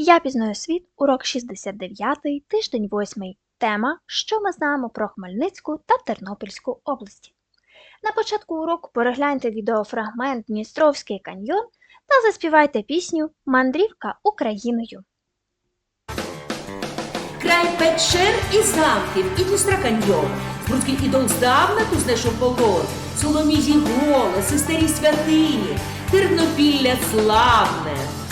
Я пізнаю світ, урок 69, тиждень 8. Тема Що ми знаємо про Хмельницьку та Тернопільську області. На початку уроку перегляньте відеофрагмент Дністровський каньйон та заспівайте пісню Мандрівка Україною. Край печер і замків, і Дністра каньйон. Прудкий ідол здавна тут знайшов полон. Соломіжі голос, і старі святині, Тернопілля славне,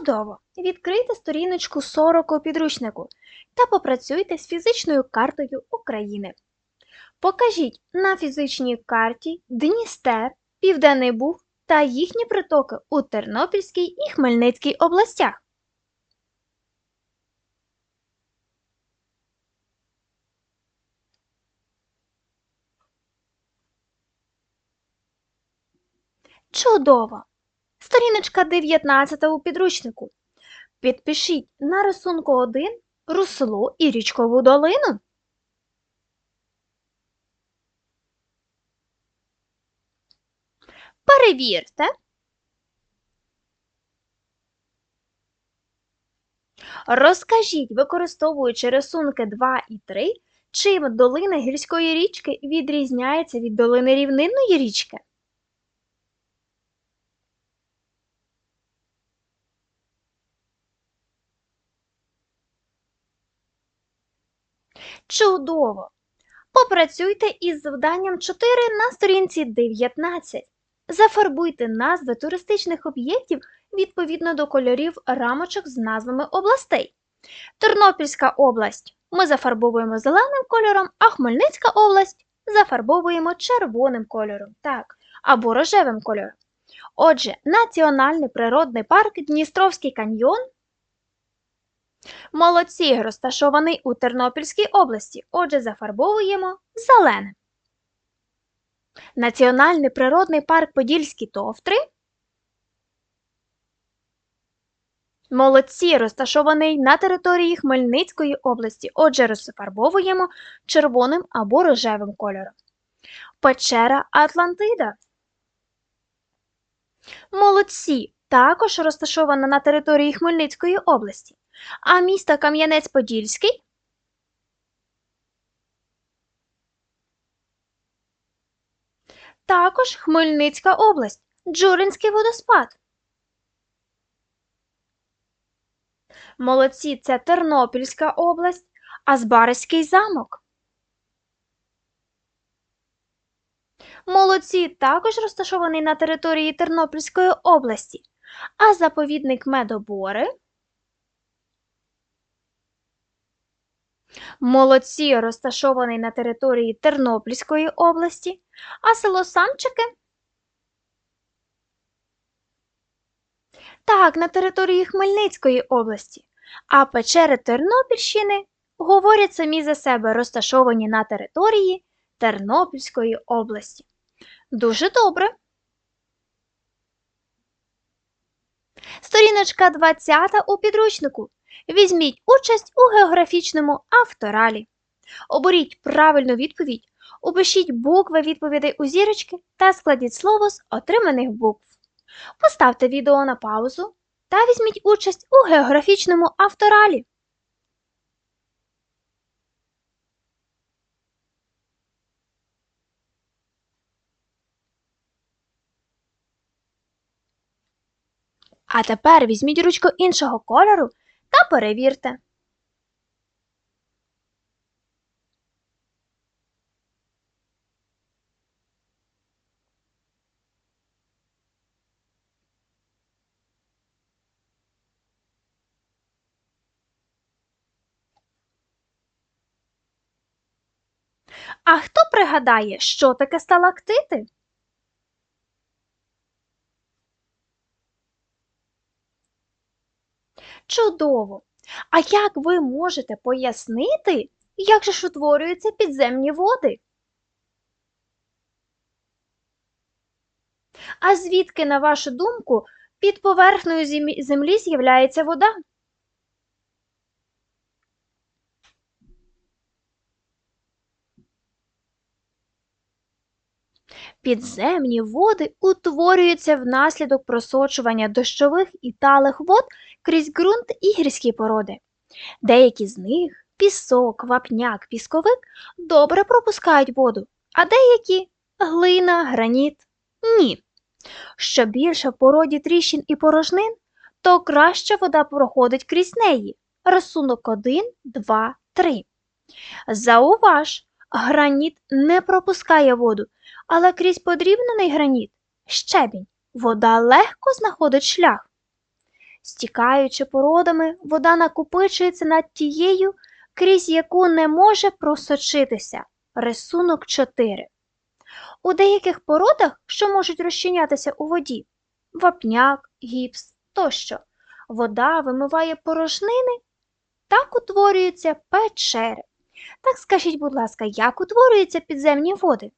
Чудово! Відкрийте сторіночку 40 у підручнику та попрацюйте з фізичною картою України. Покажіть на фізичній карті Дністер, Південний Буг та їхні притоки у Тернопільській і Хмельницькій областях. Чудово! Сторіночка 19 у підручнику. Підпишіть на рисунку 1 русло і річкову долину. Перевірте. Розкажіть, використовуючи рисунки 2 і 3, чим долина гірської річки відрізняється від долини рівнинної річки. Чудово! Попрацюйте із завданням 4 на сторінці 19. Зафарбуйте назви туристичних об'єктів відповідно до кольорів рамочок з назвами областей. Тернопільська область ми зафарбовуємо зеленим кольором, а Хмельницька область зафарбовуємо червоним кольором, так, або рожевим кольором. Отже, Національний природний парк Дністровський каньйон Молодці розташований у Тернопільській області, отже, зафарбовуємо зеленим. Національний природний парк Подільські товтри. Молодці розташований на території Хмельницької області, отже, розфарбовуємо червоним або рожевим кольором. Печера Атлантида. Молодці також розташована на території Хмельницької області. А місто Кам'янець-Подільський також Хмельницька область, Джуринський водоспад. Молодці це Тернопільська область, Азбарський замок. Молодці також розташований на території Тернопільської області, а заповідник Медобори. Молодці розташований на території Тернопільської області, а село Самчики так, на території Хмельницької області, а печери Тернопільщини говорять самі за себе, розташовані на території Тернопільської області. Дуже добре. Сторіночка 20 у підручнику. Візьміть участь у географічному авторалі. Оберіть правильну відповідь, упишіть букви відповідей у зірочки та складіть слово з отриманих букв. Поставте відео на паузу та візьміть участь у географічному авторалі. А тепер візьміть ручку іншого кольору перевірте. А хто пригадає, що таке сталактити? Чудово! А як ви можете пояснити, як же ж утворюються підземні води? А звідки, на вашу думку, під поверхнею землі з'являється вода? Підземні води утворюються внаслідок просочування дощових і талих вод крізь ґрунт і гірські породи. Деякі з них пісок, вапняк, пісковик добре пропускають воду, а деякі глина, граніт ні. Що більше в породі тріщин і порожнин, то краще вода проходить крізь неї. Рисунок 1, 2, 3. Зауваж, граніт не пропускає воду, але крізь подрібнений граніт щебінь вода легко знаходить шлях. Стікаючи породами, вода накопичується над тією, крізь яку не може просочитися. Рисунок 4. У деяких породах, що можуть розчинятися у воді, вапняк, гіпс тощо, вода вимиває порожнини, так утворюються печери. Так скажіть, будь ласка, як утворюються підземні води?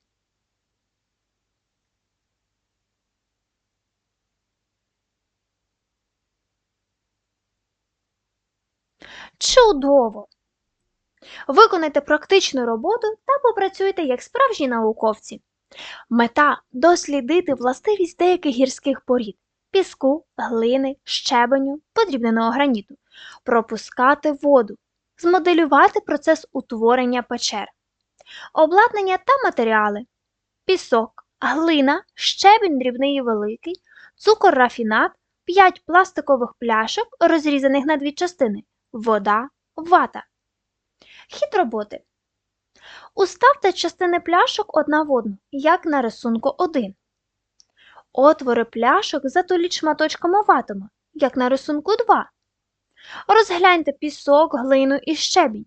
Чудово! Виконайте практичну роботу та попрацюйте як справжні науковці. Мета дослідити властивість деяких гірських порід піску, глини, щебеню, подрібненого граніту, пропускати воду, змоделювати процес утворення печер, обладнання та матеріали, пісок, глина, щебінь дрібний і великий, цукор рафінат, 5 пластикових пляшок, розрізаних на дві частини, вода, вата. Хід роботи. Уставте частини пляшок одна в одну, як на рисунку 1. Отвори пляшок затуліть шматочками ватома, як на рисунку 2. Розгляньте пісок, глину і щебінь.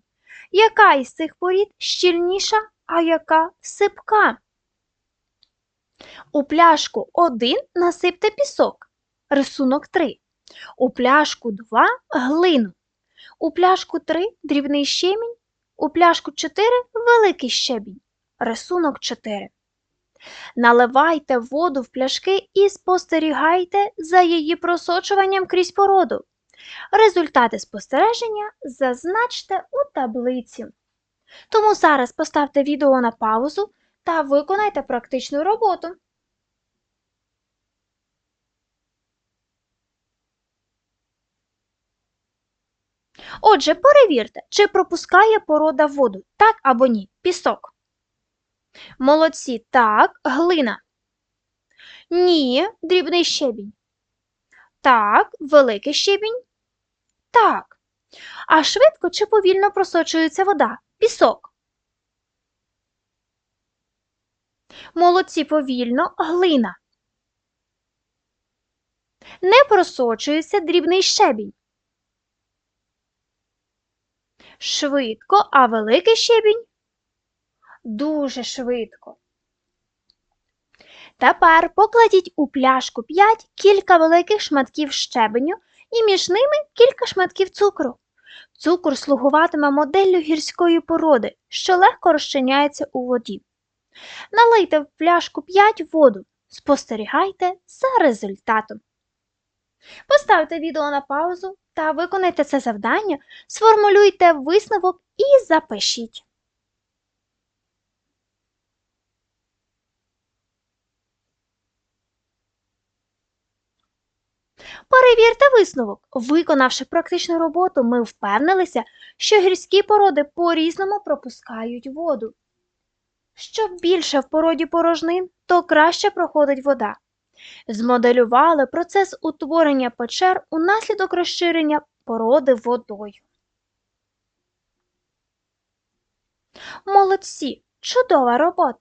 Яка із цих порід щільніша, а яка сипка? У пляшку 1 насипте пісок. Рисунок 3. У пляшку 2 глину. У пляшку 3 дрібний щебінь. У пляшку 4 великий щебінь. Рисунок 4. Наливайте воду в пляшки і спостерігайте за її просочуванням крізь породу. Результати спостереження зазначте у таблиці. Тому зараз поставте відео на паузу та виконайте практичну роботу. Отже, перевірте, чи пропускає порода воду, так або ні. Пісок. Молодці, так, глина. Ні, дрібний щебінь. Так, великий щебінь. Так. А швидко чи повільно просочується вода? Пісок. Молодці повільно, глина. Не просочується дрібний щебінь. Швидко, а великий щебінь? Дуже швидко. Тепер покладіть у пляшку 5 кілька великих шматків щебеню і між ними кілька шматків цукру. Цукор слугуватиме моделлю гірської породи, що легко розчиняється у воді. Налийте в пляшку 5 воду. Спостерігайте за результатом. Поставте відео на паузу та виконайте це завдання, сформулюйте висновок і запишіть. Перевірте висновок. Виконавши практичну роботу, ми впевнилися, що гірські породи по-різному пропускають воду. Що більше в породі порожнин, то краще проходить вода. Змоделювали процес утворення печер унаслідок розширення породи водою. Молодці! Чудова робота!